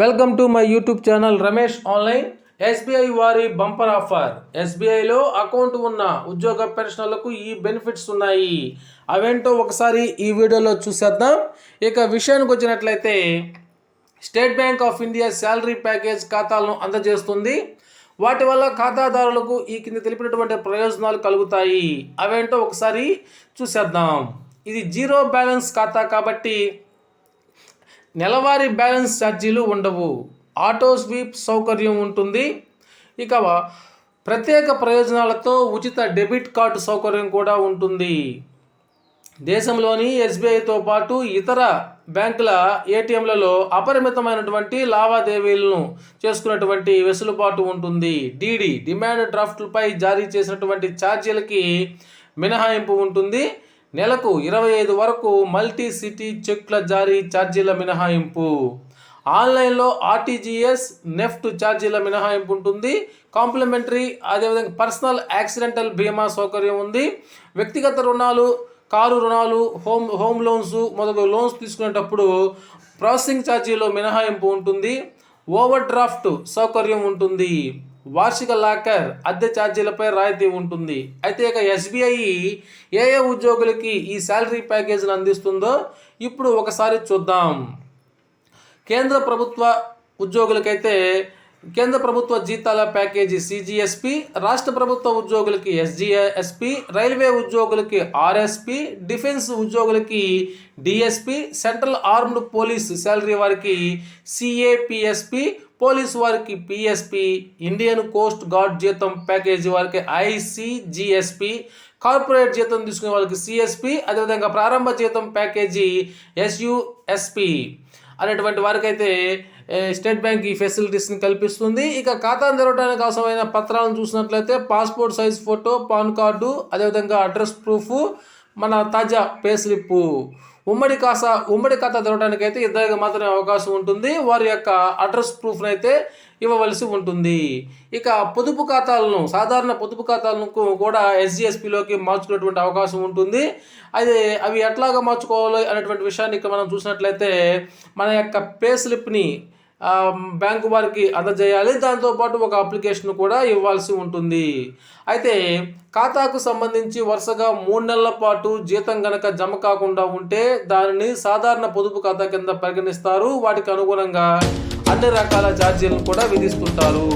Welcome to my YouTube channel Ramesh online SBI వారి bumper offer. ఎస్బీఐలో account ఉన్న ఉద్యోగ పెన్షనర్లకు ఈ బెనిఫిట్స్ ఉన్నాయి. అవేంటో ఒకసారి ఈ వీడియోలో చూసేద్దాం. ఇక విషయానికి వచ్చినట్లయితే State Bank of India salary package ఖాతాలను అందజేస్తుంది. వాటి వల్ల ఖాతాదారులకు ఈ కింద తెలిపినటువంటి ప్రయోజనాలు కలుగుతాయి. అవేంటో ఒకసారి చూసేద్దాం. ఇది జీరో బ్యాలెన్స్ ఖాతా కాబట్టి నెలవారీ బ్యాలెన్స్ ఛార్జీలు ఉండవు. ఆటో స్వీప్ సౌకర్యం ఉంటుంది. ఇక ప్రత్యేక ప్రయోజనాలతో ఉచిత డెబిట్ కార్డు సౌకర్యం కూడా ఉంటుంది. దేశంలోని ఎస్బీఐతో పాటు ఇతర బ్యాంకుల ఏటీఎంలలో అపరిమితమైనటువంటి లావాదేవీలను చేసుకున్నటువంటి వెసులుబాటు ఉంటుంది. డీడీ డిమాండ్ డ్రాఫ్ట్లపై జారీ చేసినటువంటి ఛార్జీలకి మినహాయింపు ఉంటుంది. నెలకు ఇరవై ఐదు వరకు మల్టీ సిటీ చెక్ల జారీ ఛార్జీల మినహాయింపు. ఆన్లైన్లో ఆర్టీజీఎస్ నెఫ్ట్ ఛార్జీల మినహాయింపు ఉంటుంది. కాంప్లిమెంటరీ అదేవిధంగా పర్సనల్ యాక్సిడెంటల్ బీమా సౌకర్యం ఉంది. వ్యక్తిగత రుణాలు కారు రుణాలు హోమ్ హోమ్ లోన్స్ మొదలు లోన్స్ తీసుకునేటప్పుడు ప్రాసెసింగ్ ఛార్జీలో మినహాయింపు ఉంటుంది. ఓవర్ డ్రాఫ్ట్ సౌకర్యం ఉంటుంది. వార్షిక లాకర్ అద్దె ఛార్జీలపై రాయితీ ఉంటుంది. అయితే ఇక ఎస్బీఐ ఏ ఏ ఉద్యోగులకి ఈ శాలరీ ప్యాకేజీని అందిస్తుందో ఇప్పుడు ఒకసారి చూద్దాం. కేంద్ర ప్రభుత్వ ఉద్యోగులకైతే కేంద్ర ప్రభుత్వ జీతాల ప్యాకేజీ సిజిఎస్పి రాష్ట్ర ప్రభుత్వ ఉద్యోగులకి ఎస్జిఎస్పి రైల్వే ఉద్యోగులకి ఆర్ఎస్పి డిఫెన్స్ ఉద్యోగులకి DSP central armed police salary వారికి సిఏపిఎస్పి పోలీస్ వారికి పిఎస్పి ఇండియన్ కోస్ట్ గార్డ్ జీతం ప్యాకేజీ వారికి ఐసిజిఎస్పి కార్పొరేట్ జీతం తీసుకునే వాళ్ళకి సిఎస్పి అదేవిధంగా ప్రారంభ జీతం ప్యాకేజీ ఎస్యుఎస్పి అనేటువంటి వారికైతే స్టేట్ బ్యాంక్ ఈ ఫెసిలిటీస్ని కల్పిస్తుంది. ఇక ఖాతాను తెరవడానికి అవసరమైన పత్రాలను చూసినట్లయితే passport size photo PAN card అదేవిధంగా అడ్రస్ ప్రూఫ్ మన తాజా పే స్లిప్. ఉమ్మడి కాసా ఉమ్మడి ఖాతా తెరవడానికి అయితే ఇద్దరికి మాత్రమే అవకాశం ఉంటుంది. వారి యొక్క అడ్రస్ ప్రూఫ్ను అయితే ఇవ్వవలసి ఉంటుంది. ఇక పొదుపు ఖాతాలను సాధారణ పొదుపు ఖాతాలను కూడా ఎస్జిఎస్పిలోకి మార్చుకునేటువంటి అవకాశం ఉంటుంది. అది అవి ఎట్లాగా మార్చుకోవాలి అనేటువంటి విషయాన్ని ఇక్కడ మనం చూసినట్లయితే మన యొక్క పే స్లిప్ని బ్యాంకు వారికి అందజేయాలి. దాంతోపాటు ఒక అప్లికేషన్ కూడా ఇవ్వాల్సి ఉంటుంది. అయితే ఖాతాకు సంబంధించి వరుసగా మూడు నెలల పాటు జీతం గనక జమ కాకుండా ఉంటే దానిని సాధారణ పొదుపు ఖాతా కింద పరిగణిస్తారు. వాటికి అనుగుణంగా అన్ని రకాల ఛార్జీలను కూడా విధిస్తుంటారు.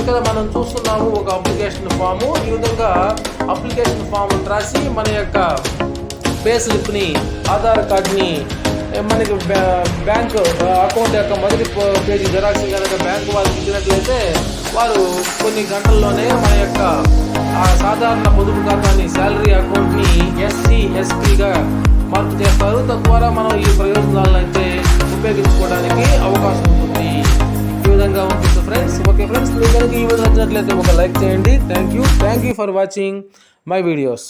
ఇక్కడ మనం చూస్తున్నాము ఒక అప్లికేషన్ ఫాము. ఈ విధంగా అప్లికేషన్ ఫామ్ రాసి మన యొక్క పే స్లిప్ని ఆధార్ కార్డ్ని మనకి బ్యాంక్ అకౌంట్ యొక్క మొదటి పేజీ జెరాక్స్ కనుక బ్యాంక్ వాళ్ళకి ఇచ్చినట్లయితే వారు కొన్ని గంటల్లోనే మన యొక్క సాధారణ పొదుపు ఖాతాని శాలరీ అకౌంట్ని ఎస్సీ ఎస్టీగా మార్పు చేస్తారు. తద్వారా మనం ఈ ప్రయోజనాలను అయితే ఉపయోగించుకోవడానికి అవకాశం ఉంటుంది. ఈ విధంగా ఉంటుంది ఫ్రెండ్స్ ఓకే ఫ్రెండ్స్ మీకు కనుక ఈ విధంగా నచ్చినట్లయితే ఒక లైక్ చేయండి. Thank you thank you for watching my videos